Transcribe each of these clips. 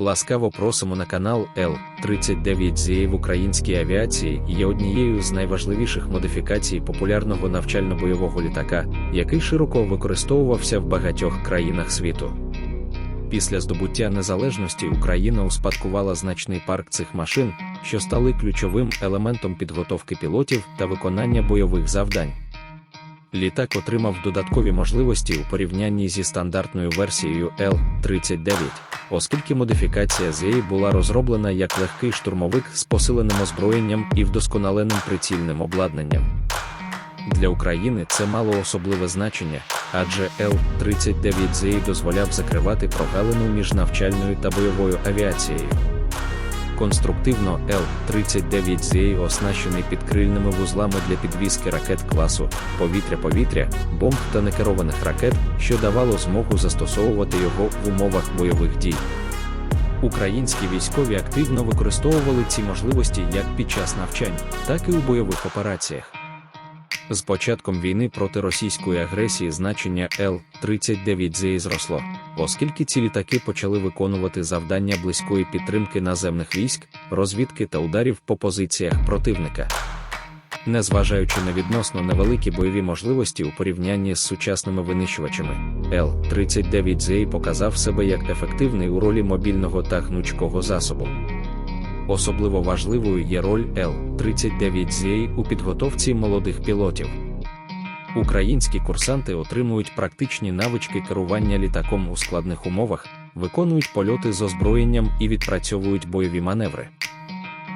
Ласкаво просимо на канал Л-39ZA в українській авіації є однією з найважливіших модифікацій популярного навчально-бойового літака, який широко використовувався в багатьох країнах світу. Після здобуття незалежності Україна успадкувала значний парк цих машин, що стали ключовим елементом підготовки пілотів та виконання бойових завдань. Літак отримав додаткові можливості у порівнянні зі стандартною версією L-39, оскільки модифікація ZA була розроблена як легкий штурмовик з посиленим озброєнням і вдосконаленим прицільним обладнанням. Для України це мало особливе значення, адже Л-39ZA дозволяв закривати прогалину між навчальною та бойовою авіацією. Конструктивно Л-39ZA оснащений підкрильними вузлами для підвізки ракет класу повітря-повітря, бомб та некерованих ракет, що давало змогу застосовувати його в умовах бойових дій. Українські військові активно використовували ці можливості як під час навчань, так і у бойових операціях. З початком війни проти російської агресії значення Л-39ZA зросло, оскільки ці літаки почали виконувати завдання близької підтримки наземних військ, розвідки та ударів по позиціях противника. Незважаючи на відносно невеликі бойові можливості у порівнянні з сучасними винищувачами, Л-39ZA показав себе як ефективний у ролі мобільного та гнучкого засобу. Особливо важливою є роль Л-39ZA у підготовці молодих пілотів. Українські курсанти отримують практичні навички керування літаком у складних умовах, виконують польоти з озброєнням і відпрацьовують бойові маневри.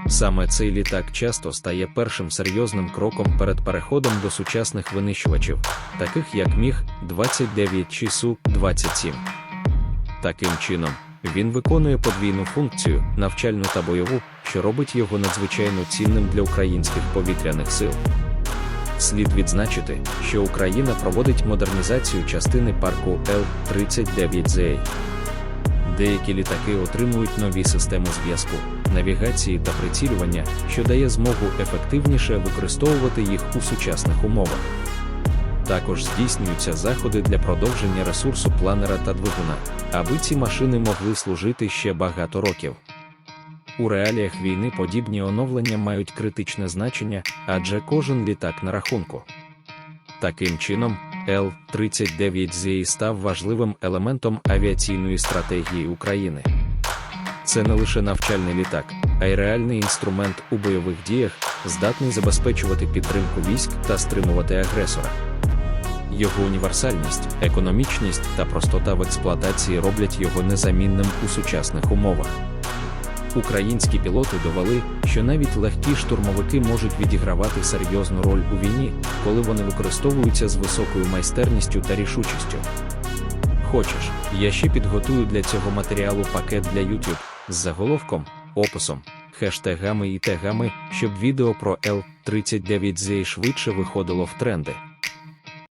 Саме цей літак часто стає першим серйозним кроком перед переходом до сучасних винищувачів, таких як Міг 29 чи Су-27. Таким чином, він виконує подвійну функцію навчальну та бойову, що робить його надзвичайно цінним для українських повітряних сил. Слід відзначити, що Україна проводить модернізацію частини парку Л-39ZA. Деякі літаки отримують нові системи зв'язку, навігації та прицілювання, що дає змогу ефективніше використовувати їх у сучасних умовах. Також здійснюються заходи для продовження ресурсу планера та двигуна, аби ці машини могли служити ще багато років. У реаліях війни подібні оновлення мають критичне значення, адже кожен літак на рахунку. Таким чином, Л-39ZA став важливим елементом авіаційної стратегії України. Це не лише навчальний літак, а й реальний інструмент у бойових діях, здатний забезпечувати підтримку військ та стримувати агресора. Його універсальність, економічність та простота в експлуатації роблять його незамінним у сучасних умовах. Українські пілоти довели, що навіть легкі штурмовики можуть відігравати серйозну роль у війні, коли вони використовуються з високою майстерністю та рішучістю. Хочеш, я ще підготую для цього матеріалу пакет для YouTube з заголовком, описом, хештегами і тегами, щоб відео про L39Z швидше виходило в тренди.